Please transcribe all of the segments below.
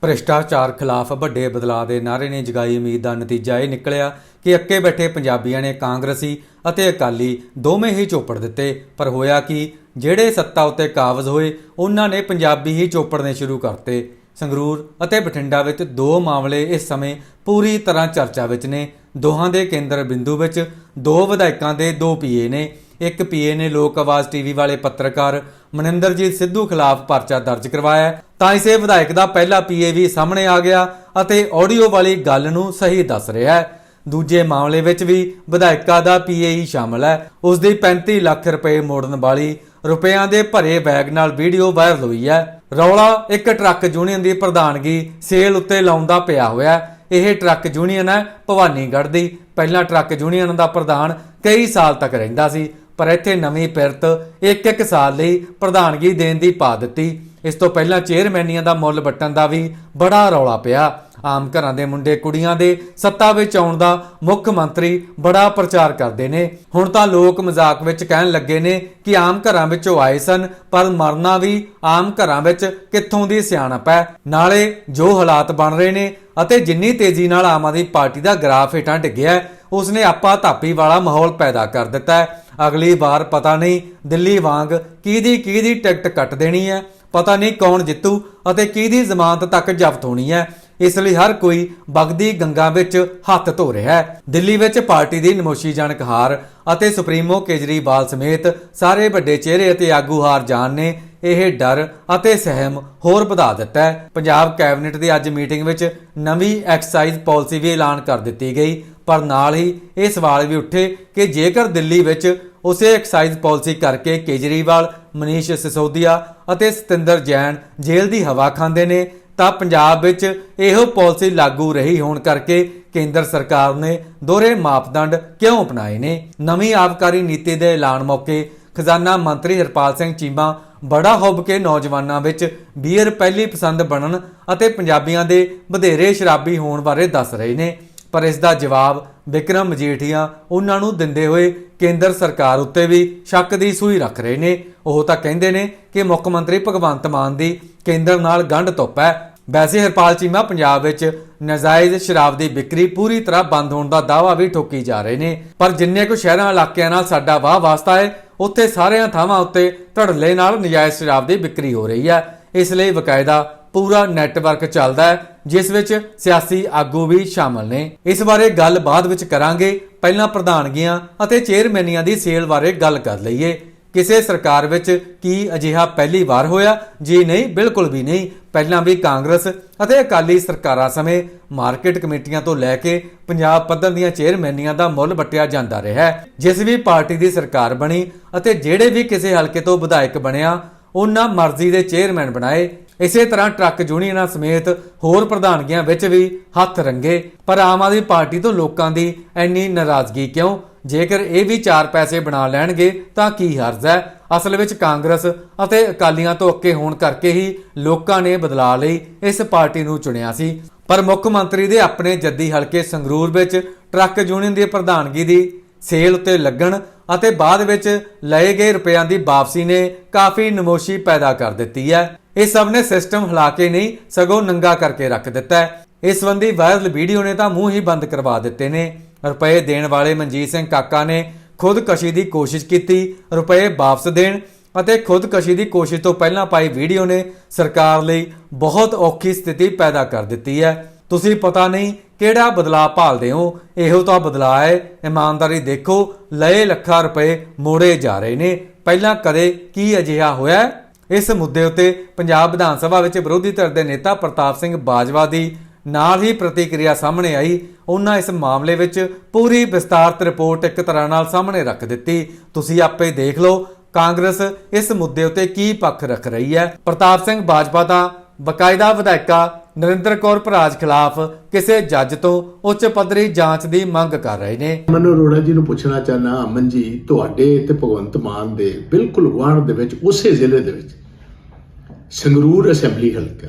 ਭ੍ਰਿਸ਼ਟਾਚਾਰ ਖਿਲਾਫ ਵੱਡੇ ਬਦਲਾਅ ਦੇ ਨਾਅਰੇ ਨੇ ਜਗਾਈ ਉਮੀਦ ਦਾ ਨਤੀਜਾ ਇਹ ਨਿਕਲਿਆ ਕਿ ਅੱਕੇ ਬੈਠੇ ਪੰਜਾਬੀਆਂ ਨੇ ਕਾਂਗਰਸੀ ਅਤੇ ਅਕਾਲੀ ਦੋਵੇਂ ਹੀ ਚੋਪੜ ਦਿੱਤੇ। ਪਰ ਹੋਇਆ ਕਿ? ਜਿਹੜੇ ਸੱਤਾ ਉੱਤੇ ਕਾਬਜ਼ ਹੋਏ, ਉਹਨਾਂ ਨੇ ਪੰਜਾਬੀ ਹੀ ਚੋਪੜਨੇ ਸ਼ੁਰੂ ਕਰਤੇ। ਸੰਗਰੂਰ ਅਤੇ ਬਠਿੰਡਾ ਵਿੱਚ ਦੋ ਮਾਮਲੇ ਇਸ ਸਮੇਂ ਪੂਰੀ ਤਰ੍ਹਾਂ ਚਰਚਾ ਵਿੱਚ ਨੇ। ਦੋਹਾਂ ਦੇ ਕੇਂਦਰ ਬਿੰਦੂ ਵਿੱਚ ਦੋ ਵਿਧਾਇਕਾਂ ਦੇ ਦੋ ਪੀਏ ਨੇ। ਇੱਕ ਪੀਏ ਨੇ ਲੋਕ ਆਵਾਜ਼ ਟੀਵੀ ਵਾਲੇ ਪੱਤਰਕਾਰ ਮਨਿੰਦਰਜੀਤ ਸਿੱਧੂ ਖਿਲਾਫ ਪਰਚਾ ਦਰਜ ਕਰਵਾਇਆ। ਤਾਂ ਇਸੇ ਵਿਧਾਇਕ ਦਾ ਪਹਿਲਾ ਪੀਏ ਵੀ ਸਾਹਮਣੇ ਆ ਗਿਆ ਅਤੇ ਆਡੀਓ ਵਾਲੀ ਗੱਲ ਨੂੰ ਸਹੀ ਦੱਸ ਰਿਹਾ ਹੈ। ਦੂਜੇ ਮਾਮਲੇ ਵਿੱਚ ਵੀ ਵਿਧਾਇਕਾ ਦਾ ਪੀਏ ਸ਼ਾਮਲ ਹੈ। ਉਸ ਦੀ 35 ਲੱਖ ਰੁਪਏ ਮੋੜਨ ਵਾਲੀ ਰੁਪਿਆਂ ਦੇ ਭਰੇ ਬੈਗ ਨਾਲ ਵੀਡੀਓ ਵਾਇਰਲ ਹੋਈ ਹੈ। ਰੌਲਾ ਇੱਕ ਟਰੱਕ ਯੂਨੀਅਨ ਦੀ ਪ੍ਰਧਾਨਗੀ ਸੇਲ ਉੱਤੇ ਲਾਉਂਦਾ ਪਿਆ ਹੋਇਆ ਇਹ ਟਰੱਕ ਯੂਨੀਅਨ ਹੈ ਭਵਾਨੀਗੜ੍ਹ ਦੀ। ਪਹਿਲਾਂ ਟਰੱਕ ਯੂਨੀਅਨ ਦਾ ਪ੍ਰਧਾਨ ਕਈ ਸਾਲ ਤੱਕ ਰਹਿੰਦਾ ਸੀ। ਪਰ ਇੱਥੇ ਨਵੀਂ ਪਿਰਤ ਇੱਕ ਇੱਕ ਸਾਲ ਲਈ ਪ੍ਰਧਾਨਗੀ ਦੇਣ ਦੀ ਪਾ ਦਿੱਤੀ। ਇਸ ਤੋਂ ਪਹਿਲਾਂ ਚੇਅਰਮੈਨੀਆਂ ਦਾ ਮੁੱਲ ਵੱਟਣ ਦਾ ਵੀ ਬੜਾ ਰੌਲਾ ਪਿਆ। ਆਮ ਘਰਾਂ ਦੇ ਮੁੰਡੇ ਕੁੜੀਆਂ ਦੇ ਸੱਤਾ ਵਿੱਚ ਆਉਣ ਦਾ ਮੁੱਖ ਮੰਤਰੀ ਬੜਾ ਪ੍ਰਚਾਰ ਕਰਦੇ ਨੇ। ਹੁਣ ਤਾਂ ਲੋਕ ਮਜ਼ਾਕ ਵਿੱਚ ਕਹਿਣ ਲੱਗੇ ਨੇ ਕਿ ਆਮ ਘਰਾਂ ਵਿੱਚੋਂ ਆਏ ਸਨ ਪਰ ਮਰਨਾ ਵੀ ਆਮ ਘਰਾਂ ਵਿੱਚ ਕਿੱਥੋਂ ਦੀ ਸਿਆਣਪ ਹੈ? ਨਾਲੇ ਜੋ ਹਾਲਾਤ ਬਣ ਰਹੇ ਨੇ ਅਤੇ ਜਿੰਨੀ ਤੇਜ਼ੀ ਨਾਲ ਆਮ ਆਦਮੀ ਪਾਰਟੀ ਦਾ ਗ੍ਰਾਫ ਹੇਠਾਂ ਡਿੱਗਿਆ ਹੈ, ਉਸਨੇ ਆਪਾ ਧਾਪੀ ਵਾਲਾ ਮਾਹੌਲ ਪੈਦਾ ਕਰ ਦਿੱਤਾ ਹੈ। ਅਗਲੀ ਵਾਰ ਪਤਾ ਨਹੀਂ ਦਿੱਲੀ ਵਾਂਗ ਕਿਹਦੀ ਕਿਹਦੀ ਟਿਕਟ ਕੱਟ ਦੇਣੀ ਹੈ, ਪਤਾ ਨਹੀਂ ਕੌਣ ਜਿੱਤੂ ਅਤੇ ਕਿਹਦੀ ਜ਼ਮਾਨਤ ਤੱਕ ਜ਼ਬਤ ਹੋਣੀ ਹੈ। ਇਸ ਲਈ ਹਰ ਕੋਈ ਬਗਦੀ ਗੰਗਾ ਵਿੱਚ ਹੱਥ ਧੋ ਰਿਹਾ ਹੈ। ਦਿੱਲੀ ਵਿੱਚ ਪਾਰਟੀ ਦੀ ਨਮੋਸ਼ੀਜਨਕ ਹਾਰ ਅਤੇ ਸੁਪਰੀਮੋ ਕੇਜਰੀਵਾਲ ਸਮੇਤ ਸਾਰੇ ਵੱਡੇ ਚਿਹਰੇ ਅਤੇ ਆਗੂ ਹਾਰ ਜਾਣ ਨੇ, ਇਹ ਡਰ ਅਤੇ ਸਹਿਮ ਹੋਰ ਵਧਾ ਦਿੱਤਾ ਹੈ। ਪੰਜਾਬ ਕੈਬਨਿਟ ਦੀ ਅੱਜ ਮੀਟਿੰਗ ਵਿੱਚ ਨਵੀਂ ਐਕਸਾਈਜ਼ ਪਾਲਿਸੀ ਵੀ ਐਲਾਨ ਕਰ ਦਿੱਤੀ ਗਈ। ਪਰ ਨਾਲ ਹੀ ਇਹ ਸਵਾਲ ਵੀ ਉੱਠੇ ਕਿ ਜੇਕਰ ਦਿੱਲੀ ਵਿੱਚ ਉਸੇ ਐਕਸਾਈਜ਼ ਪਾਲਿਸੀ ਕਰਕੇ ਕੇਜਰੀਵਾਲ, ਮਨੀਸ਼ ਸਿਸੋਦੀਆ ਅਤੇ ਸਤਿੰਦਰ ਜੈਨ ਜੇਲ੍ਹ ਦੀ ਹਵਾ ਖਾਂਦੇ ਨੇ, ਤਾਂ ਪੰਜਾਬ ਵਿੱਚ ਇਹੋ ਪਾਲਿਸੀ ਲਾਗੂ ਰਹੀ ਹੋਣ ਕਰਕੇ ਕੇਂਦਰ ਸਰਕਾਰ ਨੇ ਦੋਹਰੇ ਮਾਪਦੰਡ ਕਿਉਂ ਅਪਣਾਏ ਨੇ? ਨਵੀਂ ਆਬਕਾਰੀ ਨੀਤੀ ਦੇ ਐਲਾਨ ਮੌਕੇ ਖਜ਼ਾਨਾ ਮੰਤਰੀ ਹਰਪਾਲ ਸਿੰਘ ਚੀਮਾ, ਬੜਾ ਹੁੱਬ ਕੇ ਨੌਜਵਾਨਾਂ ਵਿੱਚ ਬੀਅਰ ਪਹਿਲੀ ਪਸੰਦ ਬਣਨ ਅਤੇ ਪੰਜਾਬੀਆਂ ਦੇ ਵਧੇਰੇ ਸ਼ਰਾਬੀ ਹੋਣ ਬਾਰੇ ਦੱਸ ਰਹੇ ਨੇ। ਪਰ ਇਸ ਦਾ ਜਵਾਬ ਵਿਕਰਮ ਮਜੀਠੀਆ ਉਹਨਾਂ ਨੂੰ ਦਿੰਦੇ ਹੋਏ ਕੇਂਦਰ ਸਰਕਾਰ ਉੱਤੇ ਵੀ ਸ਼ੱਕ ਦੀ ਸੂਈ ਰੱਖ ਰਹੇ ਨੇ। ਉਹ ਤਾਂ ਕਹਿੰਦੇ ਨੇ ਕਿ ਮੁੱਖ ਮੰਤਰੀ ਭਗਵੰਤ ਮਾਨ ਦੀ ਕੇਂਦਰ ਨਾਲ ਗੰਢ ਧੁੱਪ ਹੈ। ਵੈਸੇ ਹਰਪਾਲ ਚੀਮਾ ਪੰਜਾਬ ਵਿੱਚ ਨਜਾਇਜ਼ ਸ਼ਰਾਬ ਦੀ ਵਿਕਰੀ ਪੂਰੀ ਤਰ੍ਹਾਂ ਬੰਦ ਹੋਣ ਦਾ ਦਾਅਵਾ ਵੀ ਠੋਕੀ ਜਾ ਰਹੇ ਨੇ। ਪਰ ਜਿੰਨੇ ਕੁ ਸ਼ਹਿਰਾਂ, ਇਲਾਕਿਆਂ ਨਾਲ ਸਾਡਾ ਵਾਹ ਵਾਸਤਾ ਹੈ, ਉੱਥੇ ਸਾਰਿਆਂ ਥਾਵਾਂ ਉੱਤੇ ਧੜਲੇ ਨਾਲ ਨਜਾਇਜ਼ ਸ਼ਰਾਬ ਦੀ ਵਿਕਰੀ ਹੋ ਰਹੀ ਹੈ। ਇਸ ਲਈ ਬਕਾਇਦਾ ਪੂਰਾ ਨੈਟਵਰਕ ਚੱਲਦਾ ਹੈ, ਜਿਸ ਵਿੱਚ ਸਿਆਸੀ ਆਗੂ ਵੀ ਸ਼ਾਮਲ ਨੇ। ਇਸ ਬਾਰੇ ਗੱਲ ਬਾਅਦ ਵਿੱਚ ਕਰਾਂਗੇ। ਪਹਿਲਾਂ ਪ੍ਰਧਾਨਗੀਆਂ ਅਤੇ ਚੇਅਰਮੈਨੀਆਂ ਦੀ ਸੇਲ ਬਾਰੇ ਗੱਲ ਕਰ ਲਈਏ। ਕਿਸੇ ਸਰਕਾਰ ਵਿੱਚ ਕੀ ਅਜਿਹਾ ਪਹਿਲੀ ਵਾਰ ਹੋਇਆ? ਜੀ ਨਹੀਂ, ਬਿਲਕੁਲ ਵੀ ਨਹੀਂ। ਪਹਿਲਾਂ ਵੀ ਕਾਂਗਰਸ ਅਤੇ ਅਕਾਲੀ ਸਰਕਾਰਾਂ ਸਮੇਂ ਮਾਰਕੀਟ ਕਮੇਟੀਆਂ ਤੋਂ ਲੈ ਕੇ ਪੰਜਾਬ ਪੱਧਰ ਦੀਆਂ ਚੇਅਰਮੈਨੀਆਂ ਦਾ ਮੁੱਲ ਵਟਿਆ ਜਾਂਦਾ ਰਿਹਾ ਹੈ। ਜਿਸ ਵੀ ਪਾਰਟੀ ਦੀ ਸਰਕਾਰ ਬਣੀ ਅਤੇ ਜਿਹੜੇ ਵੀ ਕਿਸੇ ਹਲਕੇ ਤੋਂ ਵਿਧਾਇਕ ਬਣਿਆ, ਉਹਨਾਂ ਮਰਜ਼ੀ ਦੇ ਚੇਅਰਮੈਨ ਬਣਾਏ। ਇਸੇ ਤਰ੍ਹਾਂ ਟਰੱਕ ਯੂਨੀਅਨਾਂ ਸਮੇਤ ਹੋਰ ਪ੍ਰਧਾਨਗੀਆਂ ਵਿੱਚ ਵੀ ਹੱਥ ਰੰਗੇ। ਪਰ ਆਮ ਆਦਮੀ ਪਾਰਟੀ ਤੋਂ ਲੋਕਾਂ ਦੀ ਐਨੀ ਨਾਰਾਜ਼ਗੀ ਕਿਉਂ? ਜੇਕਰ ਇਹ ਵੀ ਚਾਰ ਪੈਸੇ ਬਣਾ ਲੈਣਗੇ, ਤਾਂ ਕੀ ਹਰਜ਼ ਹੈ? ਅਸਲ ਵਿੱਚ ਕਾਂਗਰਸ ਅਤੇ ਅਕਾਲੀਆਂ ਤੋਂ ਅੱਕੇ ਹੋਣ ਕਰਕੇ ਹੀ ਲੋਕਾਂ ਨੇ ਬਦਲਾਅ ਲਈ ਇਸ ਪਾਰਟੀ ਨੂੰ ਚੁਣਿਆ ਸੀ। ਪਰ ਮੁੱਖ ਮੰਤਰੀ ਦੇ ਆਪਣੇ ਜੱਦੀ ਹਲਕੇ ਸੰਗਰੂਰ ਵਿੱਚ ਟਰੱਕ ਯੂਨੀਅਨ ਦੀ ਪ੍ਰਧਾਨਗੀ ਦੀ ਸੇਲ ਉੱਤੇ ਲੱਗਣ ਅਤੇ ਬਾਅਦ ਵਿੱਚ ਲਏ ਗਏ ਰੁਪਿਆਂ ਦੀ ਵਾਪਸੀ ਨੇ ਕਾਫੀ ਨਮੋਸ਼ੀ ਪੈਦਾ ਕਰ ਦਿੱਤੀ ਹੈ। ਇਹ ਸਭ ਨੇ ਸਿਸਟਮ ਹਿਲਾ ਕੇ ਨਹੀਂ ਸਗੋਂ ਨੰਗਾ ਕਰਕੇ ਰੱਖ ਦਿੱਤਾ ਹੈ। ਇਸ ਸੰਬੰਧੀ ਵਾਇਰਲ ਵੀਡੀਓ ਨੇ ਤਾਂ ਮੂੰਹ ਹੀ ਬੰਦ ਕਰਵਾ ਦਿੱਤੇ ਨੇ। ਰੁਪਏ ਦੇਣ ਵਾਲੇ ਮਨਜੀਤ ਸਿੰਘ ਕਾਕਾ ਨੇ ਖੁਦਕਸ਼ੀ ਦੀ ਕੋਸ਼ਿਸ਼ ਕੀਤੀ, ਰੁਪਏ ਵਾਪਸ ਦੇਣ ਅਤੇ ਖੁਦਕਸ਼ੀ ਦੀ ਕੋਸ਼ਿਸ਼ ਤੋਂ ਪਹਿਲਾਂ ਪਾਈ ਵੀਡੀਓ ਨੇ ਸਰਕਾਰ ਲਈ ਬਹੁਤ ਔਖੀ ਸਥਿਤੀ ਪੈਦਾ ਕਰ ਦਿੱਤੀ ਹੈ। ਤੁਸੀਂ ਪਤਾ ਨਹੀਂ ਕਿਹੜਾ ਬਦਲਾਅ ਭਾਲਦੇ ਹੋ। ਇਹੋ ਤਾਂ ਬਦਲਾਅ ਹੈ, ਇਮਾਨਦਾਰੀ ਦੇਖੋ, ਲਏ ਲੱਖਾਂ ਰੁਪਏ ਮੋੜੇ ਜਾ ਰਹੇ ਨੇ। ਪਹਿਲਾਂ ਕਦੇ ਕੀ ਅਜਿਹਾ ਹੋਇਆ? ਇਸ ਮੁੱਦੇ ਉੱਤੇ ਪੰਜਾਬ ਵਿਧਾਨ ਸਭਾ ਵਿੱਚ ਵਿਰੋਧੀ ਧਿਰ ਦੇ ਨੇਤਾ ਪ੍ਰਤਾਪ ਸਿੰਘ ਬਾਜਵਾ ਦੀ ਨਾਲ ਹੀ ਪ੍ਰਤੀਕਿਰਿਆ ਸਾਹਮਣੇ ਆਈ। ਉਹਨਾਂ ਇਸ ਮਾਮਲੇ ਵਿੱਚ ਪੂਰੀ ਵਿਸਤਾਰਤ ਰਿਪੋਰਟ ਇੱਕ ਤਰ੍ਹਾਂ ਨਾਲ ਸਾਹਮਣੇ ਰੱਖ ਦਿੱਤੀ। ਤੁਸੀਂ ਆਪੇ ਦੇਖ ਲਓ, ਕਾਂਗਰਸ ਇਸ ਮੁੱਦੇ ਉੱਤੇ ਕੀ ਪੱਖ ਰੱਖ ਰਹੀ ਹੈ। ਪ੍ਰਤਾਪ ਸਿੰਘ ਬਾਜਵਾ ਤਾਂ ਬਕਾਇਦਾ ਵਿਧਾਇਕਾ ਨਰਿੰਦਰ ਕੌਰ ਭਰਾਜ ਖਿਲਾਫ ਕਿਸੇ ਜੱਜ ਤੋਂ ਉੱਚ ਪੱਧਰੀ ਜਾਂਚ ਦੀ ਮੰਗ ਕਰ ਰਹੇ ਨੇ। ਮਨੂ ਅਰੋੜਾ ਜੀ ਨੂੰ ਪੁੱਛਣਾ ਚਾਹਨਾ ਅਮਨ ਜੀ, ਤੁਹਾਡੇ ਤੇ ਭਗਵੰਤ ਮਾਨ ਦੇ ਬਿਲਕੁਲ ਗੁਆਂਢ ਦੇ ਵਿੱਚ, ਉਸੇ ਜ਼ਿਲ੍ਹੇ ਦੇ ਵਿੱਚ ਸੰਗਰੂਰ ਅਸੈਂਬਲੀ ਹਲਕਾ।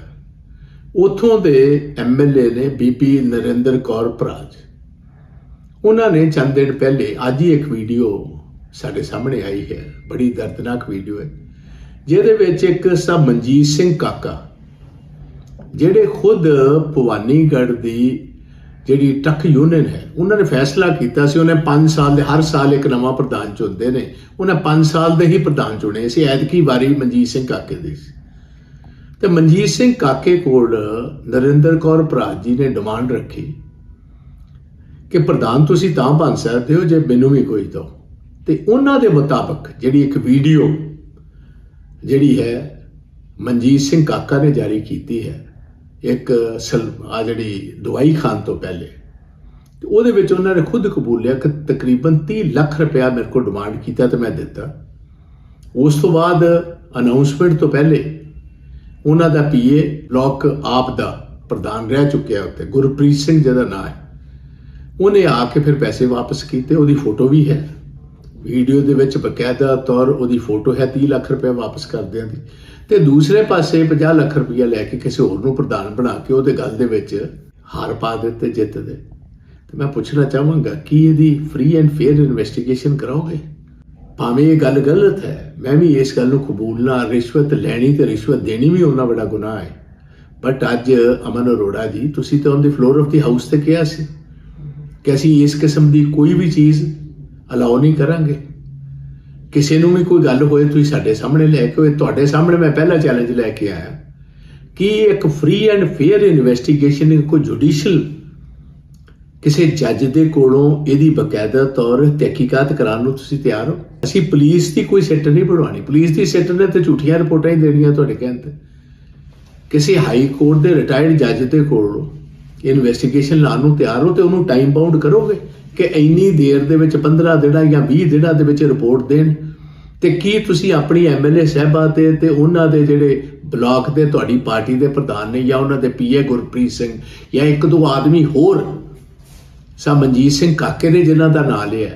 ਉਥੋਂ ਦੇ ਐਮਐਲਏ ਨੇ ਬੀਪੀ ਨਰਿੰਦਰ ਕੌਰ ਭਰਾਜ। ਉਹਨਾਂ ਨੇ ਚੰਦ ਦਿਨ ਪਹਿਲੇ ਅੱਜ ਹੀ ਇੱਕ ਵੀਡੀਓ ਸਾਡੇ ਸਾਹਮਣੇ ਆਈ ਹੈ। ਬੜੀ ਦਰਦਨਾਕ ਵੀਡੀਓ ਹੈ। ਜਿਹਦੇ ਵਿੱਚ ਇੱਕ ਸਭ ਮਨਜੀਤ ਸਿੰਘ ਕਾਕਾ, ਜਿਹੜੇ ਖੁਦ ਭਵਾਨੀਗੜ੍ਹ ਦੀ ਜਿਹੜੀ ਟੱਕ ਯੂਨੀਅਨ ਹੈ, ਉਹਨਾਂ ਨੇ ਫੈਸਲਾ ਕੀਤਾ ਸੀ, ਉਹਨੇ 5 ਸਾਲ ਦੇ ਹਰ ਸਾਲ ਇੱਕ ਨਵਾਂ ਪ੍ਰਧਾਨ ਚੁਣਦੇ ਨੇ। ਉਹਨੇ 5 ਸਾਲ ਦੇ ਹੀ ਪ੍ਰਧਾਨ ਚੁਣੇ ਸੀ। ਐਤਕੀ ਵਾਰੀ ਮਨਜੀਤ ਸਿੰਘ ਕਾਕੇ ਦੀ ਸੀ। ਤੇ ਮਨਜੀਤ ਸਿੰਘ ਕਾਕੇ ਕੋਲ ਨਰਿੰਦਰ ਕੌਰ ਭਰਾਜ ਜੀ ਨੇ ਡਿਮਾਂਡ ਰੱਖੀ ਕਿ ਪ੍ਰਧਾਨ ਤੁਸੀਂ ਤਾਂ ਬਣ ਸਕਦੇ ਹੋ ਜੇ ਮੈਨੂੰ ਵੀ ਕੋਈ ਦੋ। ਤੇ ਉਹਨਾਂ ਦੇ ਮੁਤਾਬਕ ਜਿਹੜੀ ਇੱਕ ਵੀਡੀਓ ਜਿਹੜੀ ਹੈ ਮਨਜੀਤ ਸਿੰਘ ਕਾਕਾ ਨੇ ਜਾਰੀ ਕੀਤੀ ਹੈ, ਇੱਕ ਆ ਜਿਹੜੀ ਦਵਾਈ ਖਾਣ ਤੋਂ ਪਹਿਲੇ, ਤੇ ਉਹਦੇ ਵਿੱਚ ਉਹਨਾਂ ਨੇ ਖੁਦ ਕਬੂਲਿਆ ਕਿ ਤਕਰੀਬਨ 30 ਲੱਖ ਰੁਪਇਆ ਮੇਰੇ ਕੋਲ ਡਿਮਾਂਡ ਕੀਤਾ ਤੇ ਮੈਂ ਦਿੱਤਾ। ਉਸ ਤੋਂ ਬਾਅਦ ਅਨਾਉਂਸਮੈਂਟ ਤੋਂ ਪਹਿਲੇ ਉਹਨਾਂ ਦਾ ਪੀਏ ਬਲਾਕ ਆਪ ਦਾ ਪ੍ਰਧਾਨ ਰਹਿ ਚੁੱਕਿਆ ਉੱਤੇ। ਗੁਰਪ੍ਰੀਤ ਸਿੰਘ ਜਿਹਦਾ ਨਾਮ ਹੈ। ਉਹਨੇ ਆ ਕੇ ਫਿਰ ਪੈਸੇ ਵਾਪਸ ਕੀਤੇ, ਉਹਦੀ ਫੋਟੋ ਵੀ ਹੈ। ਵੀਡੀਓ ਦੇ ਵਿੱਚ ਬਕਾਇਦਾ ਤੌਰ ਉਹਦੀ ਫੋਟੋ ਹੈ 30 ਲੱਖ ਰੁਪਏ ਵਾਪਸ ਕਰਦਿਆਂ ਦੀ। ਤੇ ਦੂਸਰੇ ਪਾਸੇ 50 ਲੱਖ ਰੁਪਏ ਲੈ ਕੇ ਕਿਸੇ ਹੋਰ ਨੂੰ ਪ੍ਰਧਾਨ ਬਣਾ ਕੇ ਉਹਦੇ ਗੱਲ ਦੇ ਵਿੱਚ ਹਾਰ ਪਾ ਦਿੱਤੇ, ਜਿੱਤ ਦੇ। ਤੇ ਮੈਂ ਪੁੱਛਣਾ ਚਾਹਾਂਗਾ, ਕਿ ਇਹਦੀ ਫ੍ਰੀ ਐਂਡ ਫੇਅਰ ਇਨਵੈਸਟੀਗੇਸ਼ਨ ਕਰਾਓਗੇ? ਭਾਵੇਂ ਇਹ ਗੱਲ ਗਲਤ ਹੈ, ਮੈਂ ਵੀ ਇਸ ਗੱਲ ਨੂੰ ਕਬੂਲਣਾ ਰਿਸ਼ਵਤ ਲੈਣੀ ਤੇ ਰਿਸ਼ਵਤ ਦੇਣੀ ਵੀ ਉਹਨਾਂ ਬੜਾ ਗੁਨਾਹ ਹੈ। ਬਟ ਅੱਜ ਅਮਨ ਅਰੋੜਾ ਜੀ, ਤੁਸੀਂ ਤਾਂ ਉਹਦੇ ਫਲੋਰ ਆਫ ਦੀ ਹਾਊਸ ਤੇ ਕਿਹਾ ਸੀ ਕਿ ਅਸੀਂ ਇਸ ਕਿਸਮ ਦੀ ਕੋਈ ਵੀ ਚੀਜ਼ ਅਲਾਉ ਨਹੀਂ ਕਰਾਂਗੇ। ਕਿਸੇ ਨੂੰ ਵੀ ਕੋਈ ਗੱਲ ਹੋਏ, ਤੁਸੀਂ ਸਾਡੇ ਸਾਹਮਣੇ ਲੈ ਕੇ ਹੋਏ ਤੁਹਾਡੇ ਸਾਹਮਣੇ ਮੈਂ ਪਹਿਲਾ ਚੈਲੰਜ ਲੈ ਕੇ ਆਇਆ ਕਿ ਇੱਕ ਫ੍ਰੀ ਐਂਡ ਫੇਅਰ ਇਨਵੈਸਟੀਗੇਸ਼ਨ ਕੋਈ ਜੁਡੀਸ਼ੀਅਲ ਕਿਸੇ ਜੱਜ ਦੇ ਕੋਲੋਂ ਇਹਦੀ ਬਕਾਇਦਾ ਤੌਰ ਤਹਿਕੀਕਾਤ ਕਰਾਉਣ ਨੂੰ ਤੁਸੀਂ ਤਿਆਰ ਹੋ? ਅਸੀਂ ਪੁਲਿਸ ਦੀ ਕੋਈ ਸਿੱਟ ਨਹੀਂ ਬਣਵਾਉਣੀ ਪੁਲਿਸ ਦੀ ਸਿੱਟ ਨੇ ਤੇ ਝੂਠੀਆਂ ਰਿਪੋਰਟਾਂ ਹੀ ਦੇਣੀਆਂ ਤੁਹਾਡੇ ਕਹਿਣ ਤੇ। ਕਿਸੇ ਹਾਈ ਕੋਰਟ ਦੇ ਰਿਟਾਇਰਡ ਜੱਜ ਦੇ ਕੋਲੋਂ ਇਨਵੈਸਟੀਗੇਸ਼ਨ ਲਾਉਣ ਨੂੰ ਤਿਆਰ ਹੋ ਤੇ ਉਹਨੂੰ ਟਾਈਮ ਬਾਉਂਡ ਕਰੋਗੇ ਕਿ ਇੰਨੀ ਦੇਰ ਦੇ ਵਿੱਚ 15 ਦਿਨਾਂ ਜਾਂ 20 ਦਿਨਾਂ ਦੇ ਵਿੱਚ ਰਿਪੋਰਟ ਦੇਣ? ਤੇ ਕੀ ਤੁਸੀਂ ਆਪਣੀ ਐਮਐਲਏ ਸਾਹਿਬਾ ਤੇ ਤੇ ਉਹਨਾਂ ਦੇ ਜਿਹੜੇ ਬਲਾਕ ਦੇ ਤੁਹਾਡੀ ਪਾਰਟੀ ਦੇ ਪ੍ਰਧਾਨ ਨੇ ਜਾਂ ਉਹਨਾਂ ਦੇ ਪੀਏ ਗੁਰਪ੍ਰੀਤ ਸਿੰਘ ਜਾਂ ਇੱਕ ਦੋ ਆਦਮੀ ਹੋਰ ਸਾ ਮਨਜੀਤ ਸਿੰਘ ਕਾਕੇ ਦੇ ਜਿਨ੍ਹਾਂ ਦਾ ਨਾਂ ਲਿਆ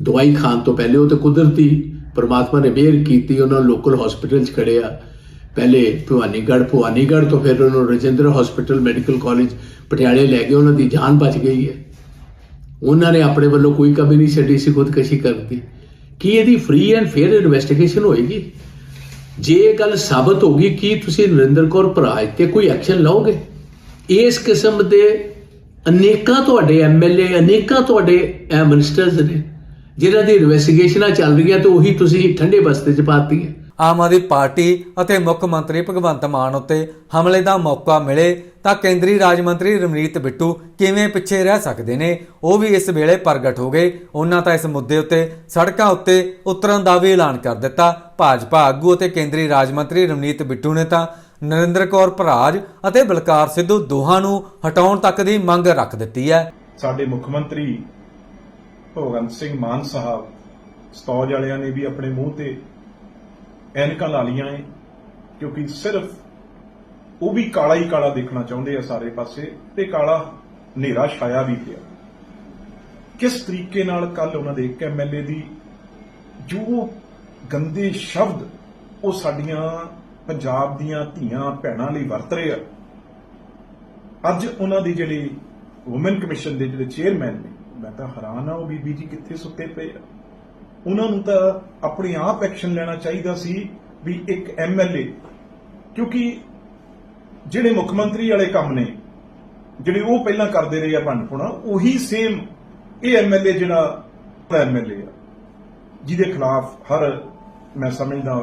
ਦਵਾਈ ਖਾਣ ਤੋਂ ਪਹਿਲੇ ਉਹ ਤੇ ਕੁਦਰਤੀ ਪਰਮਾਤਮਾ ਨੇ ਮਿਹਰ ਕੀਤੀ, ਉਹਨਾਂ ਨੂੰ ਲੋਕਲ ਹਸਪੀਟਲ 'ਚ ਖੜਿਆ ਪਹਿਲੇ ਭਵਾਨੀਗੜ੍ਹ ਭਵਾਨੀਗੜ੍ਹ ਤੋਂ ਫਿਰ ਉਹਨੂੰ ਰਜਿੰਦਰ ਹਸਪੀਟਲ ਮੈਡੀਕਲ ਕਾਲਜ ਪਟਿਆਲੇ ਲੈ ਗਏ ਉਹਨਾਂ ਦੀ ਜਾਨ ਬਚ ਗਈ ਹੈ। ਉਹਨਾਂ ਨੇ ਆਪਣੇ ਵੱਲੋਂ ਕੋਈ ਕਮੀ ਨਹੀਂ ਛੱਡੀ, ਸੀ ਖੁਦਕਸ਼ੀ ਕਰਦੀ ਕੀ ਇਹਦੀ ਫ੍ਰੀ ਐਂਡ ਫੇਅਰ ਇਨਵੈਸਟੀਗੇਸ਼ਨ ਹੋਏਗੀ? ਜੇ ਇਹ ਗੱਲ ਸਾਬਤ ਹੋ ਗਈ, ਕੀ ਤੁਸੀਂ ਨਰਿੰਦਰ ਕੌਰ ਭਰਾਜ ਤੇ ਕੋਈ ਐਕਸ਼ਨ ਲਓਗੇ? ਇਸ ਕਿਸਮ ਦੇ ਅਨੇਕਾਂ ਤੁਹਾਡੇ ਐਮਐਲਏ ਅਨੇਕਾਂ ਤੁਹਾਡੇ ਮਿਨਿਸਟਰਸ ਨੇ, ਜਿਨ੍ਹਾਂ ਦੀ ਇਨਵੈਸਟੀਗੇਸ਼ਨਾਂ ਚੱਲ ਰਹੀਆਂ ਤੇ ਉਹੀ ਤੁਸੀਂ ਠੰਡੇ ਬਸਤੇ 'ਚ ਪਾਤੀ ਹੈ। ਆਮ ਆਦਮੀ ਪਾਰਟੀ ਅਤੇ ਮੁੱਖ ਮੰਤਰੀ ਭਗਵੰਤ ਮਾਨ ਉੱਤੇ ਹਮਲੇ ਦਾ ਮੌਕਾ ਮਿਲੇ ਤਾਂ ਕੇਂਦਰੀ ਰਾਜ ਮੰਤਰੀ ਰਮਨੀਤ ਬਿੱਟੂ ਕਿਵੇਂ ਪਿੱਛੇ ਰਹਿ ਸਕਦੇ ਨੇ, ਉਹ ਵੀ ਇਸ ਵੇਲੇ ਪ੍ਰਗਟ ਹੋ ਗਏ। ਉਹਨਾਂ ਤਾਂ ਇਸ ਮੁੱਦੇ ਉੱਤੇ ਸੜਕਾਂ ਉੱਤੇ ਉਤਰਨ ਦਾ ਵੀ ਐਲਾਨ ਕਰ ਦਿੱਤਾ। ਭਾਜਪਾ ਆਗੂ ਅਤੇ ਕੇਂਦਰੀ ਰਾਜ ਮੰਤਰੀ ਰਮਨੀਤ ਬਿੱਟੂ ਨੇ ਤਾਂ ਨਰਿੰਦਰ ਕੌਰ ਭਰਾਜ ਅਤੇ ਬਲਕਾਰ ਸਿੱਧੂ ਦੋਹਾਂ ਨੂੰ ਹਟਾਉਣ ਤੱਕ ਦੀ ਮੰਗ ਰੱਖ ਦਿੱਤੀ ਹੈ। ਸਾਡੇ ਮੁੱਖ ਮੰਤਰੀ ਭਗਵੰਤ ਸਿੰਘ ਮਾਨ ਸਾਹਿਬ, ਸਤੌਜ ਵਾਲਿਆਂ ਨੇ ਵੀ ਆਪਣੇ ਮੂੰਹ ਤੇ ਐਨਕਾਂ ਲਾ ਲੀਆਂ ਏ, ਕਿਉਂਕਿ ਸਿਰਫ ਉਹ ਵੀ ਕਾਲਾ ਹੀ ਕਾਲਾ ਦੇਖਣਾ ਚਾਹੁੰਦੇ ਆ ਸਾਰੇ ਪਾਸੇ ਤੇ ਕਾਲਾ ਹਨੇਰਾ ਛਾਇਆ ਵੀ ਪਿਆ। ਕਿਸ ਤਰੀਕੇ ਨਾਲ ਕੱਲ ਉਹਨਾਂ ਦੇ ਇੱਕ ਐਮਐਲਏ ਦੀ ਜੋ ਗੰਦੇ ਸ਼ਬਦ ਉਹ ਸਾਡੀਆਂ ਪੰਜਾਬ ਦੀਆਂ ਧੀਆਂ ਭੈਣਾਂ ਲਈ ਵਰਤ ਰਹੇ ਆ। ਅੱਜ ਉਹਨਾਂ ਦੀ ਜਿਹੜੀ ਔਮਨ ਕਮਿਸ਼ਨ ਦੇ ਜਿਹੜੇ ਚੇਅਰਮੈਨ ਨੇ, ਮੈਂ ਤਾਂ ਹੈਰਾਨ ਆ ਉਹ ਬੀਬੀ ਜੀ ਕਿੱਥੇ ਸੁੱਤੇ ਪਏ ਆ। ਉਹਨਾਂ ਨੂੰ ਤਾਂ ਆਪਣੇ ਆਪ ਐਕਸ਼ਨ ਲੈਣਾ ਚਾਹੀਦਾ ਸੀ ਵੀ ਇੱਕ ਐਮਐਲਏ ਕਿਉਂਕਿ ਜਿਹੜੇ ਮੁੱਖ ਮੰਤਰੀ ਵਾਲੇ ਕੰਮ ਨੇ, ਜਿਹੜੇ ਉਹ ਪਹਿਲਾਂ ਕਰਦੇ ਰਹੇ ਆ ਭੰਡਪੁਣਾ ਉਹੀ ਸੇਮ ਇਹ ਐਮਐਲਏ ਜਿਹੜਾ ਐਮਐਲਏ ਆ। ਜਿਹਦੇ ਖਿਲਾਫ ਹਰ, ਮੈਂ ਸਮਝਦਾ,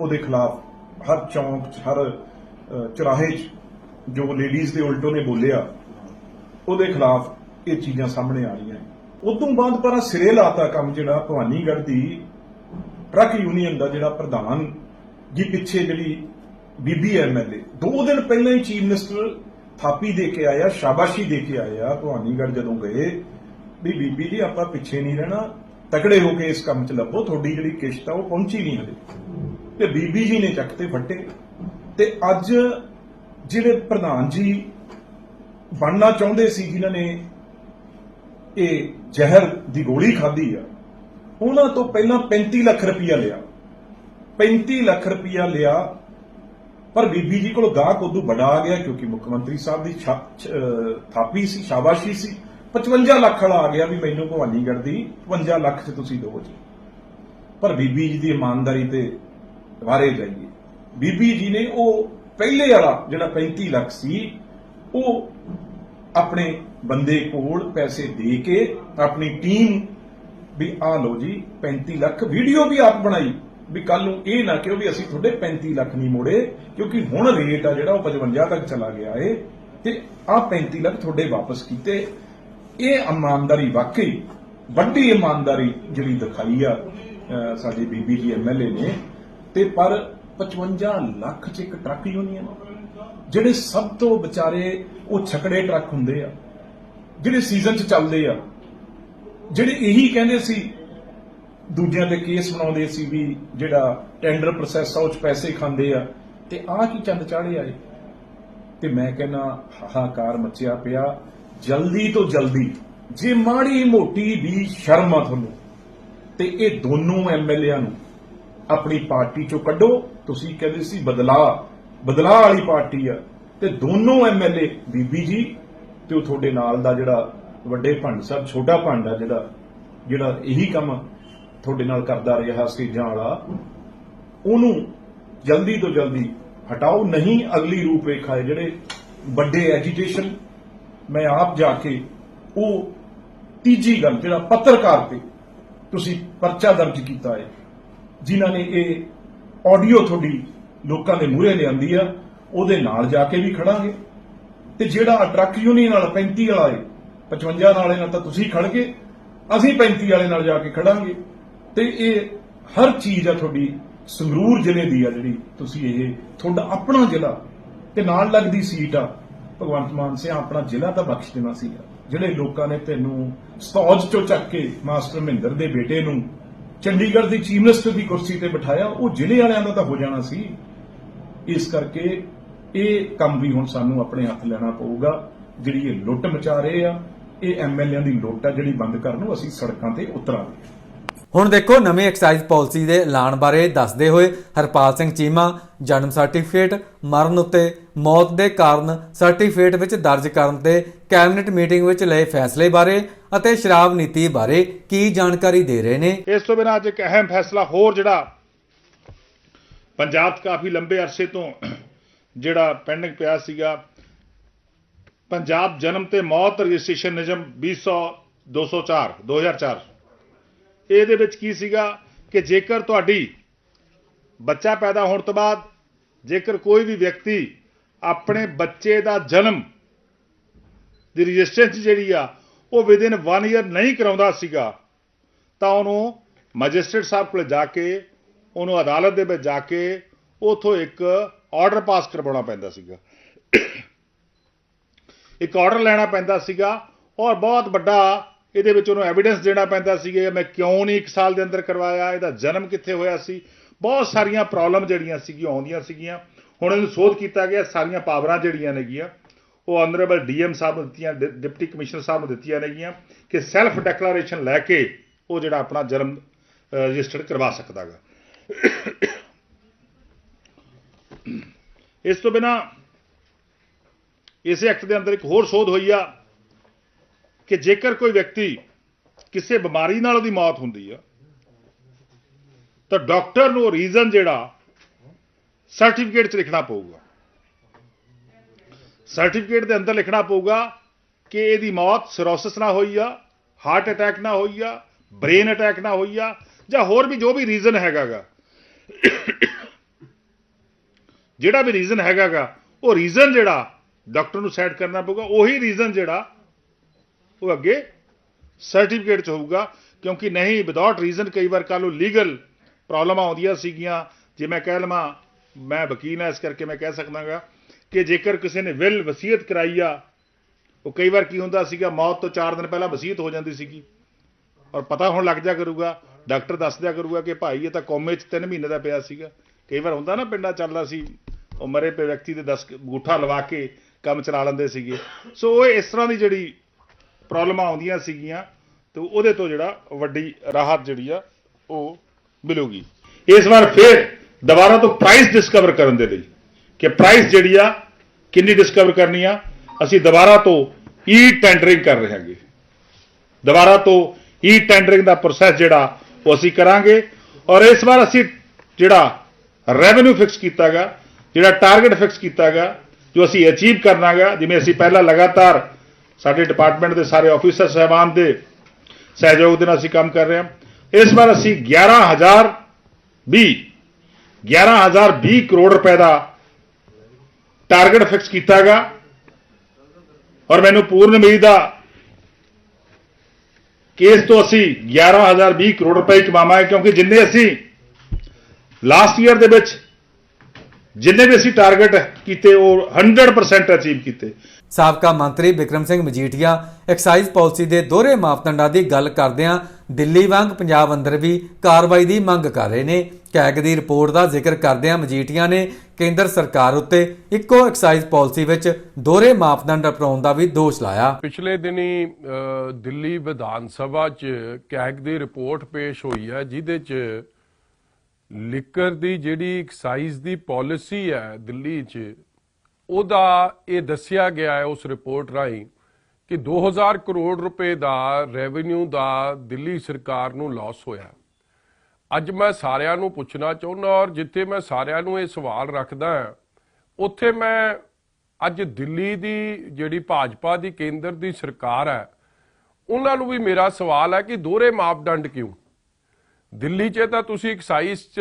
ਉਹਦੇ ਖਿਲਾਫ ਹਰ ਚੌਂਕ 'ਚ ਹਰ ਅ, ਚੁਰਾਹੇ 'ਚ ਜੋ ਲੇਡੀਜ਼ ਦੇ ਉਲਟੋ ਨੇ ਬੋਲਿਆ ਉਹਦੇ ਖਿਲਾਫ ਇਹ ਚੀਜ਼ਾਂ ਸਾਹਮਣੇ ਆ ਰਹੀਆਂ ਉਦੋਂ ਬਾਅਦ ਪਰ ਆਹ ਸਿਰੇ ਲਾਤਾ ਕੰਮ ਜਿਹੜਾ ਭਵਾਨੀਗੜ੍ਹ ਦੀ ਟਰੱਕ ਯੂਨੀਅਨ ਦਾ ਜਿਹੜਾ ਪ੍ਰਧਾਨ ਜੀ ਪਿੱਛੇ ਜਿਹੜੀ ਬੀਬੀ ਐਮਐਲਏ ਦੋ ਦਿਨ ਪਹਿਲਾਂ ਹੀ ਚੀਫ ਮਿਨਿਸਟਰ ਥਾਪੀ ਦੇ ਕੇ ਆਇਆ ਸ਼ਾਬਾਸ਼ੀ ਦੇ ਕੇ ਆਇਆ ਭਵਾਨੀਗੜ੍ਹ ਜਦੋਂ ਗਏ ਵੀ ਬੀਬੀ ਜੀ ਆਪਾਂ ਪਿੱਛੇ ਨਹੀਂ ਰਹਿਣਾ ਤਕੜੇ ਹੋ ਕੇ ਇਸ ਕੰਮ 'ਚ ਲੱਭੋ ਤੁਹਾਡੀ ਜਿਹੜੀ ਕਿਸ਼ਤ ਆ ਉਹ ਪਹੁੰਚੀ ਨਹੀਂ ਹਲੇ ਤੇ ਬੀਬੀ ਜੀ ਨੇ ਚੱਕ ਤੇ ਫੱਟੇ ਤੇ ਅੱਜ ਜਿਹੜੇ ਪ੍ਰਧਾਨ ਜੀ ਬਣਨਾ ਚਾਹੁੰਦੇ ਸੀ, ਜਿਨ੍ਹਾਂ ਨੇ ਇਹ ਜ਼ਹਿਰ ਦੀ ਗੋਲੀ ਖਾਧੀ ਆ, ਉਹਨਾਂ ਤੋਂ ਪਹਿਲਾਂ 35 ਲੱਖ ਰੁਪਇਆ ਲਿਆ। 35 ਲੱਖ ਰੁਪਇਆ ਲਿਆ, ਪਰ ਬੀਬੀ ਜੀ ਕੋਲ ਗਾਹਕ ਉਦੋਂ ਵੱਡਾ ਆ ਗਿਆ, ਕਿਉਂਕਿ ਮੁੱਖ ਮੰਤਰੀ ਸਾਹਿਬ ਦੀ ਥਾਪੀ ਸੀ, ਸ਼ਾਬਾਸ਼ੀ ਸੀ। 55 ਲੱਖ ਵਾਲਾ ਆ ਗਿਆ ਵੀ ਮੈਨੂੰ ਭਵਾਨੀਗੜ੍ਹ ਦੀ 55 ਲੱਖ 'ਚ ਤੁਸੀਂ ਦਿਓ ਜੀ। ਪਰ ਬੀਬੀ ਜੀ ਦੀ ਇਮਾਨਦਾਰੀ ਤੇ ਵਾਰੇ ਜਾਈਏ। ਬੀਬੀ ਜੀ ਨੇ ਉਹ ਪਹਿਲੇ ਵਾਲਾ ਜਿਹੜਾ 35 ਲੱਖ ਸੀ, ਉਹ ਆਪਣੇ ਬੰਦੇ ਕੋਲ ਪੈਸੇ ਦੇ ਕੇ ਆਪਣੀ ਟੀਮ ਵੀ ਆ ਲਓ ਜੀ 35 ਲੱਖ ਵੀਡੀਓ ਵੀ ਆਪ ਬਣਾਈ। ਵੀ ਕੱਲ ਨੂੰ ਇਹ ਨਾ ਕਿਉਂ ਵੀ ਅਸੀਂ ਤੁਹਾਡੇ 35 ਲੱਖ ਨਹੀਂ ਮੋੜੇ, ਕਿਉਂਕਿ ਹੁਣ ਰੇਟ ਆ ਜਿਹੜਾ ਉਹ 55 ਤੱਕ ਚਲਾ ਗਿਆ ਏ। ਤੇ ਆ 35 ਲੱਖ ਤੁਹਾਡੇ ਵਾਪਸ ਕੀਤੇ। ਇਹ ਇਮਾਨਦਾਰੀ ਵਾਕਈ ਵੱਡੀ ਇਮਾਨਦਾਰੀ ਜਿਹੜੀ ਦਿਖਾਈ ਆ ਸਾਡੇ ਬੀਬੀ ਜੀ ਐਮਐਲਏ ਨੇ। ਤੇ ਪਰ 55 ਲੱਖ ਚ ਇੱਕ ਟਰੱਕ ਯੂਨੀਅਨ ਜਿਹੜੇ ਸਭ ਤੋਂ ਵਿਚਾਰੇ ਉਹ ਛਕੜੇ ਟਰੱਕ ਹੁੰਦੇ ਆ, ਜਿਹੜੇ ਸੀਜ਼ਨ ਚ ਚੱਲਦੇ ਆ, ਜਿਹੜੇ ਇਹੀ ਕਹਿੰਦੇ ਸੀ, ਦੂਜਿਆਂ ਤੇ ਕੇਸ ਬਣਾਉਂਦੇ ਸੀ ਵੀ ਜਿਹੜਾ ਟੈਂਡਰ ਪ੍ਰੋਸੈਸ ਆ, ਉਹ ਚ ਪੈਸੇ ਖਾਂਦੇ ਆ, ਤੇ ਆਹ ਕੀ ਚੰਦ ਚਾੜੇ ਆਏ? ਤੇ ਮੈਂ ਕਹਿੰਨਾ ਹਾਹਾਕਾਰ ਮਚਿਆ ਪਿਆ, ਜਲਦੀ ਤੋਂ ਜਲਦੀ, ਜੇ ਮਾੜੀ ਮੋਟੀ ਵੀ ਸ਼ਰਮ ਆ ਤੁਹਾਨੂੰ, ਤੇ ਇਹ ਦੋਨੋਂ ਐਮਐਲਏਆਂ ਨੂੰ ਆਪਣੀ ਪਾਰਟੀ ਚੋਂ ਕੱਢੋ। ਤੁਸੀਂ ਕਹਿੰਦੇ ਸੀ ਬਦਲਾ ਬਦਲਾ ਵਾਲੀ ਪਾਰਟੀ ਆ। ਤੇ ਦੋਨੋਂ ਐਮਐਲਏ ਬੀਬੀ ਜੀ ਤੇ ਉਹ ਤੁਹਾਡੇ ਨਾਲ ਦਾ ਜਿਹੜਾ ਵੱਡੇ ਭੰਡ ਸਾਹਿਬ, ਛੋਟਾ ਭੰਡ ਆ ਜਿਹੜਾ ਜਿਹੜਾ ਇਹੀ ਕੰਮ ਤੁਹਾਡੇ ਨਾਲ ਕਰਦਾ ਰਿਹਾ ਸਟੇਜਾਂ ਵਾਲਾ। ਉਹਨੂੰ ਜਲਦੀ ਤੋਂ ਜਲਦੀ ਹਟਾਓ। ਨਹੀਂ ਅਗਲੀ ਰੂਪਰੇਖਾ ਹੈ ਜਿਹੜੇ ਵੱਡੇ ਐਜੀਟੇਸ਼ਨ ਮੈਂ ਆਪ ਜਾ ਕੇ ਉਹ ਤੀਜੀ ਗੱਲ, ਜਿਹੜਾ ਪੱਤਰਕਾਰ ਤੇ ਤੁਸੀਂ ਪਰਚਾ ਦਰਜ ਕੀਤਾ ਹੈ। ਜਿਨ੍ਹਾਂ ਨੇ ਇਹ ਆਡੀਓ ਤੁਹਾਡੀ ਲੋਕਾਂ ਦੇ ਮੂਹਰੇ ਲਿਆਂਦੀ ਆ, ਉਹਦੇ ਨਾਲ ਜਾ ਕੇ ਵੀ ਖੜਾਂਗੇ। ਤੇ ਜਿਹੜਾ ਟਰੱਕ ਯੂਨੀਅਨ ਨਾਲ 35 ਵਾਲਾ ਹੈ 55 ਵਾਲੇ ਨਾਲ ਤਾਂ ਤੁਸੀਂ ਖੜ ਗਏ, ਅਸੀਂ 35 ਵਾਲੇ ਨਾਲ ਜਾ ਕੇ ਖੜਾਂਗੇ। ਤੇ ਇਹ ਹਰ ਚੀਜ਼ ਆ ਤੁਹਾਡੀ, ਸੰਗਰੂਰ ਜ਼ਿਲ੍ਹੇ ਦੀ ਆ ਜਿਹੜੀ ਤੁਸੀਂ ਇਹ ਤੁਹਾਡਾ ਆਪਣਾ ਜ਼ਿਲ੍ਹਾ ਤੇ ਨਾਲ ਲੱਗਦੀ ਸੀਟ ਆ, ਭਗਵੰਤ ਮਾਨ ਸਿੰਘ ਆਪਣਾ ਜ਼ਿਲ੍ਹਾ ਤਾਂ ਬਖਸ਼ ਦੇਣਾ ਸੀਗਾ। ਜਿਹੜੇ ਲੋਕਾਂ ਨੇ ਤੈਨੂੰ ਸਤੌਜ ਚੋਂ ਚੱਕ ਕੇ ਮਾਸਟਰ ਮਹਿੰਦਰ ਦੇ ਬੇਟੇ ਨੂੰ ਚੰਡੀਗੜ੍ਹ ਦੀ ਚੀਫ ਮਿਨਿਸਟਰ ਦੀ ਕੁਰਸੀ ਤੇ ਬਿਠਾਇਆ, ਉਹ ਜ਼ਿਲ੍ਹੇ ਵਾਲਿਆਂ ਦਾ ਤਾਂ ਹੋ ਜਾਣਾ ਸੀ। ਇਸ ਕਰਕੇ ਇਹ ਕੰਮ ਵੀ ਹੁਣ ਸਾਨੂੰ ਆਪਣੇ ਹੱਥ ਲੈਣਾ ਪਊਗਾ। ਜਿਹੜੀ ਇਹ ਲੁੱਟ ਮਚਾ ਰਹੇ ਆ, ਇਹ ਐਮਐਲਏਆਂ ਦੀ ਲੁੱਟ ਆ, ਜਿਹੜੀ ਬੰਦ ਕਰਨ ਨੂੰ ਅਸੀਂ ਸੜਕਾਂ ਤੇ ਉਤਰਾਂਗੇ। ਹੁਣ ਦੇਖੋ, ਨਵੀਂ ਐਕਸਾਈਜ਼ ਪਾਲਿਸੀ ਦੇ ਐਲਾਨ ਬਾਰੇ ਦੱਸਦੇ ਹੋਏ ਹਰਪਾਲ ਸਿੰਘ ਚੀਮਾ ਜਨਮ ਸਰਟੀਫਿਕੇਟ ਮਰਨ ਉੱਤੇ ਮੌਤ ਦੇ ਕਾਰਨ ਸਰਟੀਫਿਕੇਟ ਵਿੱਚ ਦਰਜ ਕਰਨ ਤੇ ਕੈਬਨਿਟ ਮੀਟਿੰਗ ਵਿੱਚ ਲਏ ਫੈਸਲੇ ਬਾਰੇ ਅਤੇ ਸ਼ਰਾਬ ਨੀਤੀ ਬਾਰੇ ਕੀ ਜਾਣਕਾਰੀ ਦੇ ਰਹੇ ਨੇ? ਇਸ ਤੋਂ ਬਿਨਾਂ ਅੱਜ ਇੱਕ ਅਹਿਮ ਫੈਸਲਾ ਹੋਰ ਜਿਹੜਾ ਪੰਜਾਬ 'ਚ ਕਾਫੀ ਲੰਬੇ ਅਰਸੇ ਤੋਂ ਜਿਹੜਾ ਪੈਂਡਿੰਗ ਪਿਆ ਸੀਗਾ। ਪੰਜਾਬ ਜਨਮ ਤੇ ਮੌਤ ਰਜਿਸਟ੍ਰੇਸ਼ਨ ਨਿਯਮ 200 204 2004 ਇਹਦੇ ਵਿੱਚ ਕੀ ਸੀਗਾ ਕਿ ਜੇਕਰ ਤੁਹਾਡੀ ਬੱਚਾ ਪੈਦਾ ਹੋਣ ਤੋਂ ਬਾਅਦ ਜੇਕਰ ਕੋਈ ਵੀ ਵਿਅਕਤੀ ਆਪਣੇ ਬੱਚੇ ਦਾ ਜਨਮ ਦੀ ਰਜਿਸਟ੍ਰੇਸ਼ਨ ਜਿਹੜੀ ਆ ਉਹ ਵਿਦਿਨ 1 ਇਅਰ ਨਹੀਂ ਕਰਾਉਂਦਾ ਸੀਗਾ, ਤਾਂ ਉਹਨੂੰ ਮੈਜਿਸਟ੍ਰੇਟ ਸਾਹਿਬ ਕੋਲ ਜਾ ਕੇ, ਉਹਨੂੰ ਅਦਾਲਤ ਦੇ ਵਿੱਚ ਜਾ ਕੇ ਉਥੋਂ ਇੱਕ ਆਰਡਰ ਪਾਸ ਕਰਵਾਉਣਾ ਪੈਂਦਾ ਸੀਗਾ। ਇੱਕ ਆਰਡਰ ਲੈਣਾ ਪੈਂਦਾ ਸੀਗਾ ਔਰ ਬਹੁਤ ਵੱਡਾ ਇਹਦੇ ਵਿੱਚ ਉਹਨੂੰ ਐਵੀਡੈਂਸ ਦੇਣਾ ਪੈਂਦਾ ਸੀਗਾ ਮੈਂ ਕਿਉਂ ਨਹੀਂ ਇੱਕ ਸਾਲ ਦੇ ਅੰਦਰ ਕਰਵਾਇਆ, ਇਹਦਾ ਜਨਮ ਕਿੱਥੇ ਹੋਇਆ ਸੀ। ਬਹੁਤ ਸਾਰੀਆਂ ਪ੍ਰੋਬਲਮ ਜਿਹੜੀਆਂ ਸੀਗੀਆਂ, ਆਉਂਦੀਆਂ ਸੀਗੀਆਂ। ਹੁਣ ਇਹਨੂੰ ਸੋਧ ਕੀਤਾ ਗਿਆ, ਸਾਰੀਆਂ ਪਾਵਰਾਂ ਜਿਹੜੀਆਂ ਨੇਗੀਆਂ। ਉਹ ਆਨਰੇਬਲ ਡੀਐਮ ਸਾਹਿਬ ਨੂੰ ਦਿੱਤੀਆਂ, ਡਿ- ਡਿਪਟੀ ਕਮਿਸ਼ਨਰ ਸਾਹਿਬ ਨੂੰ ਦਿੱਤੀਆਂ ਨੇਗੀਆਂ ਕਿ ਸੈਲਫ ਡੈਕਲੇਰੇਸ਼ਨ ਲੈ ਕੇ ਉਹ ਜਿਹੜਾ ਆਪਣਾ ਜਨਮ ਰਜਿਸਟਰਡ ਕਰਵਾ ਸਕਦਾਗਾ। ਇਸ ਤੋਂ ਬਿਨਾ ਇਸੇ ਐਕਟ ਦੇ ਅੰਦਰ ਇੱਕ ਹੋਰ ਸੋਧ ਹੋਈ ਆ ਕਿ ਜੇਕਰ ਕੋਈ ਵਿਅਕਤੀ ਕਿਸੇ ਬਿਮਾਰੀ ਨਾਲ ਉਹਦੀ ਮੌਤ ਹੁੰਦੀ ਆ, ਤਾਂ ਡਾਕਟਰ ਨੂੰ ਰੀਜ਼ਨ ਜਿਹੜਾ ਸਰਟੀਫਿਕੇਟ 'ਚ ਲਿਖਣਾ ਪਊਗਾ। ਸਰਟੀਫਿਕੇਟ ਦੇ ਅੰਦਰ ਲਿਖਣਾ ਪਊਗਾ ਕਿ ਇਹਦੀ ਮੌਤ ਸਿਰੋਸਿਸ ਨਾਲ ਹੋਈ ਆ ਹਾਰਟ ਅਟੈਕ ਨਾਲ ਹੋਈ ਆ ਬ੍ਰੇਨ ਅਟੈਕ ਨਾਲ ਹੋਈ ਆ, ਜਾਂ ਹੋਰ ਵੀ ਜੋ ਵੀ ਰੀਜ਼ਨ ਹੈਗਾਗਾ। ਜਿਹੜਾ ਵੀ ਰੀਜ਼ਨ ਹੈਗਾਗਾ, ਉਹ ਰੀਜ਼ਨ ਜਿਹੜਾ ਡਾਕਟਰ ਨੂੰ ਸੈਟ ਕਰਨਾ ਪਊਗਾ, ਉਹੀ ਰੀਜ਼ਨ ਜਿਹੜਾ ਉਹ ਅੱਗੇ ਸਰਟੀਫਿਕੇਟ ਚ ਹੋਊਗਾ, ਕਿਉਂਕਿ ਨਹੀਂ ਵਿਦਆਊਟ ਰੀਜ਼ਨ ਕਈ ਵਾਰ ਕੱਲ੍ਹ ਨੂੰ ਲੀਗਲ ਪ੍ਰੋਬਲਮਾਂ ਆਉਂਦੀਆਂ ਸੀਗੀਆਂ। ਜੇ ਮੈਂ ਕਹਿ ਲਵਾਂ, ਮੈਂ ਵਕੀਲ ਹਾਂ, ਇਸ ਕਰਕੇ ਮੈਂ ਕਹਿ ਸਕਦਾਗਾ। ਕਿ ਜੇਕਰ ਕਿਸੇ ਨੇ ਵਿਲ ਵਸੀਅਤ ਕਰਾਈ ਆ, ਉਹ ਕਈ ਵਾਰ ਕੀ ਹੁੰਦਾ ਸੀਗਾ, ਮੌਤ ਤੋਂ 4 ਦਿਨ ਪਹਿਲਾਂ ਵਸੀਅਤ ਹੋ ਜਾਂਦੀ ਸੀਗੀ। ਔਰ ਪਤਾ ਹੁਣ ਲੱਗ ਜਾ ਕਰੂਗਾ, ਡਾਕਟਰ ਦੱਸ ਦਿਆ ਕਰੂਗਾ ਕਿ ਭਾਈ ਇਹ ਤਾਂ ਕੋਮੇ 'ਚ 3 ਮਹੀਨੇ ਦਾ ਪਿਆ ਸੀਗਾ। ਕਈ ਵਾਰ ਹੁੰਦਾ ਨਾ ਪਿੰਡਾਂ ਚੱਲਦਾ ਸੀ, ਉਹ ਮਰੇ ਪਏ ਵਿਅਕਤੀ ਦੇ 10 ਗੂਠਾ ਲਵਾ ਕੇ ਕੰਮ ਚਲਾ ਲੈਂਦੇ ਸੀਗੇ। ਸੋ ਉਹ ਇਸ ਤਰ੍ਹਾਂ ਦੀ ਜਿਹੜੀ ਪ੍ਰੋਬਲਮਾਂ ਆਉਂਦੀਆਂ ਸੀਗੀਆਂ, ਤੇ ਉਹਦੇ ਤੋਂ ਜਿਹੜਾ ਵੱਡੀ ਰਾਹਤ ਜਿਹੜੀ ਆ, ਉਹ ਮਿਲੂਗੀ। ਇਸ ਵਾਰ ਫਿਰ ਦੁਬਾਰਾ ਤੋਂ ਪ੍ਰਾਈਸ ਡਿਸਕਵਰ ਕਰਨ ਦੇ ਲਈ। ਕਿ ਪ੍ਰਾਈਸ ਜਿਹੜੀ ਆ, ਕਿੰਨੀ ਡਿਸਕਵਰ ਕਰਨੀ ਆ, ਅਸੀਂ ਦੁਬਾਰਾ ਤੋਂ ਈ ਟੈਂਡਰਿੰਗ ਕਰ ਰਹੇ ਹਾਂਗੇ। ਦੁਬਾਰਾ ਤੋਂ ਈ ਟੈਂਡਰਿੰਗ ਦਾ ਪ੍ਰੋਸੈਸ ਜਿਹੜਾ, ਉਹ ਅਸੀਂ ਕਰਾਂਗੇ ਔਰ ਇਸ ਵਾਰ ਅਸੀਂ ਜਿਹੜਾ ਰੈਵਨਿਊ ਫਿਕਸ ਕੀਤਾਗਾ, ਜਿਹੜਾ ਟਾਰਗੇਟ ਫਿਕਸ ਕੀਤਾ ਗਿਆ ਜੋ ਅਸੀਂ ਅਚੀਵ ਕਰਨਾਗਾ, ਜਿਵੇਂ ਅਸੀਂ ਪਹਿਲਾਂ ਲਗਾਤਾਰ ਸਾਡੇ ਡਿਪਾਰਟਮੈਂਟ ਦੇ ਸਾਰੇ ਆਫੀਸਰ ਸਹਿਬਾਨ ਦੇ ਸਹਿਯੋਗ ਦੇ ਨਾਲ ਅਸੀਂ ਕੰਮ ਕਰ ਰਹੇ ਹਾਂ। ਇਸ ਵਾਰ ਅਸੀਂ 11000 20 11020 ਕਰੋੜ ਰੁਪਏ ਦਾ ਟਾਰਗੇਟ ਫਿਕਸ ਕੀਤਾਗਾ। ਔਰ ਮੈਨੂੰ ਪੂਰਨ ਉਮੀਦ ਆ ਕਿ ਤੋਂ ਅਸੀਂ 11020 ਕਰੋੜ ਰੁਪਏ ਕਮਾਵਾਂਗੇ, ਕਿਉਂਕਿ ਜਿੰਨੇ ਅਸੀਂ ਲਾਸਟ ਈਅਰ ਦੇ ਵਿੱਚ ਜਿੰਨੇ ਵੀ ਅਸੀਂ ਟਾਰਗੇਟ ਕੀਤੇ, ਉਹ 100% ਅਚੀਵ ਕੀਤੇ। ਸਾਬਕਾ ਮੰਤਰੀ ਵਿਕਰਮ ਸਿੰਘ ਮਜੀਠੀਆ ਐਕਸਾਈਜ਼ ਪਾਲਿਸੀ ਦੇ ਦੋਹਰੇ ਮਾਪਦੰਡਾਂ ਦੀ ਗੱਲ ਕਰਦਿਆਂ ਦਿੱਲੀ ਵਾਂਗ ਪੰਜਾਬ ਅੰਦਰ ਵੀ ਕਾਰਵਾਈ ਦੀ ਮੰਗ ਕਰ ਰਹੇ ਨੇ। ਕੈਗ ਦੀ ਰਿਪੋਰਟ ਦਾ ਜ਼ਿਕਰ ਕਰਦਿਆਂ ਮਜੀਠੀਆ ਨੇ ਕੇਂਦਰ ਸਰਕਾਰ ਉੱਤੇ ਇੱਕੋ ਐਕਸਾਈਜ਼ ਪਾਲਿਸੀ ਵਿੱਚ ਦੋਹਰੇ ਮਾਪਦੰਡ ਅਪਣਾਉਣ ਦਾ ਵੀ ਦੋਸ਼ ਲਾਇਆ। ਪਿਛਲੇ ਦਿਨੀ ਦਿੱਲੀ ਵਿਧਾਨ ਸਭਾ 'ਚ ਕੈਗ ਦੀ ਰਿਪੋਰਟ ਪੇਸ਼ ਹੋਈ ਹੈ, ਜਿਹਦੇ 'ਚ ਲਿਕਰ ਦੀ ਜਿਹੜੀ ਐਕਸਾਈਜ਼ ਦੀ ਪਾਲਿਸੀ ਹੈ ਦਿੱਲੀ 'ਚ, ਉਹਦਾ ਇਹ ਦੱਸਿਆ ਗਿਆ ਹੈ ਉਸ ਰਿਪੋਰਟ ਰਾਹੀਂ ਕਿ 2000 ਕਰੋੜ ਰੁਪਏ ਦਾ ਰੈਵਨਿਊ ਦਾ ਦਿੱਲੀ ਸਰਕਾਰ ਨੂੰ ਲਾਸ ਹੋਇਆ। ਅੱਜ ਮੈਂ ਸਾਰਿਆਂ ਨੂੰ ਪੁੱਛਣਾ ਚਾਹੁੰਦਾ ਔਰ ਜਿੱਥੇ ਮੈਂ ਸਾਰਿਆਂ ਨੂੰ ਇਹ ਸਵਾਲ ਰੱਖਦਾ ਉੱਥੇ ਮੈਂ ਅੱਜ ਦਿੱਲੀ ਦੀ ਜਿਹੜੀ ਭਾਜਪਾ ਦੀ ਕੇਂਦਰ ਦੀ ਸਰਕਾਰ ਹੈ, ਉਹਨਾਂ ਨੂੰ ਵੀ ਮੇਰਾ ਸਵਾਲ ਹੈ ਕਿ ਦੋਹਰੇ ਮਾਪਦੰਡ ਕਿਉਂ? ਦਿੱਲੀ 'ਚ ਤਾਂ ਤੁਸੀਂ ਐਕਸਾਈਜ਼ 'ਚ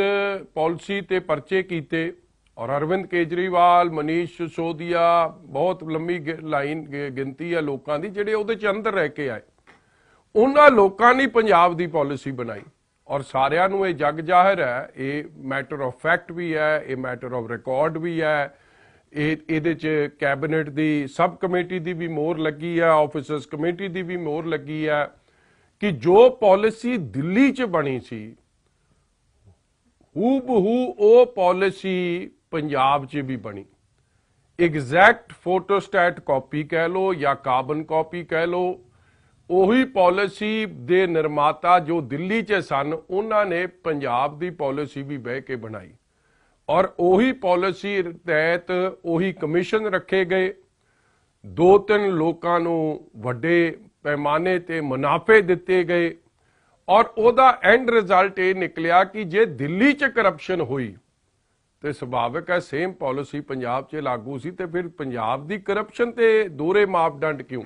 ਪਾਲਿਸੀ ਤੇ ਪਰਚੇ ਕੀਤੇ ਔਰ ਅਰਵਿੰਦ ਕੇਜਰੀਵਾਲ, ਮਨੀਸ਼ ਸਿਸੋਦੀਆ, ਬਹੁਤ ਲੰਮੀ ਗਿ- ਲਾਈਨ ਗਿ- ਗਿਣਤੀ ਹੈ ਲੋਕਾਂ ਦੀ, ਜਿਹੜੇ ਉਹਦੇ 'ਚ ਅੰਦਰ ਰਹਿ ਕੇ ਆਏ। ਉਹਨਾਂ ਲੋਕਾਂ ਨੇ ਪੰਜਾਬ ਦੀ ਪਾਲਿਸੀ ਬਣਾਈ। ਔਰ ਸਾਰਿਆਂ ਨੂੰ ਇਹ ਜਗ ਜ਼ਾਹਿਰ ਹੈ, ਇਹ ਮੈਟਰ ਆਫ ਫੈਕਟ ਵੀ ਹੈ, ਇਹ ਮੈਟਰ ਆਫ ਰਿਕਾਰਡ ਵੀ ਹੈ। ਇਹ, ਇਹਦੇ ਚ ਕੈਬਨਿਟ ਦੀ ਸਬ ਕਮੇਟੀ ਦੀ ਵੀ ਮੋਹਰ ਲੱਗੀ ਹੈ ਆਫੀਸਰਸ ਕਮੇਟੀ ਦੀ ਵੀ ਮੋਹਰ ਲੱਗੀ ਹੈ ਕਿ ਜੋ ਪਾਲਿਸੀ ਦਿੱਲੀ ਚ ਬਣੀ ਸੀ ਹੂ ਬਹੂ ਉਹ ਪਾਲਿਸੀ ਪੰਜਾਬ 'ਚ ਵੀ ਬਣੀ। ਐਗਜ਼ੈਕਟ ਫੋਟੋਸਟੈਟ ਕਾਪੀ ਕਹਿ ਲੋ ਜਾਂ ਕਾਰਬਨ ਕਾਪੀ ਕਹਿ ਲੋ ਉਹੀ ਪਾਲਿਸੀ ਦੇ ਨਿਰਮਾਤਾ ਜੋ ਦਿੱਲੀ 'ਚ ਸਨ, ਉਹਨਾਂ ਨੇ ਪੰਜਾਬ ਦੀ ਪਾਲਿਸੀ ਵੀ ਬਹਿ ਕੇ ਬਣਾਈ। ਔਰ ਉਹੀ ਪਾਲਿਸੀ ਤਹਿਤ ਉਹੀ ਕਮਿਸ਼ਨ ਰੱਖੇ ਗਏ। ਦੋ ਤਿੰਨ ਲੋਕਾਂ ਨੂੰ ਵੱਡੇ ਪੈਮਾਨੇ ਤੇ ਮੁਨਾਫੇ ਦਿੱਤੇ ਗਏ। ਔਰ ਉਹਦਾ ਐਂਡ ਰਿਜ਼ਲਟ ਇਹ ਨਿਕਲਿਆ ਕਿ ਜੇ ਦਿੱਲੀ 'ਚ ਕਰਪਸ਼ਨ ਹੋਈ ਤੇ ਸੁਭਾਵਿਕ ਹੈ ਸੇਮ ਪਾਲਿਸੀ ਪੰਜਾਬ 'ਚ ਲਾਗੂ ਸੀ ਤੇ ਫਿਰ ਪੰਜਾਬ ਦੀ ਕਰਪਸ਼ਨ ਤੇ ਦੋਹਰੇ ਮਾਪਦੰਡ ਕਿਉਂ?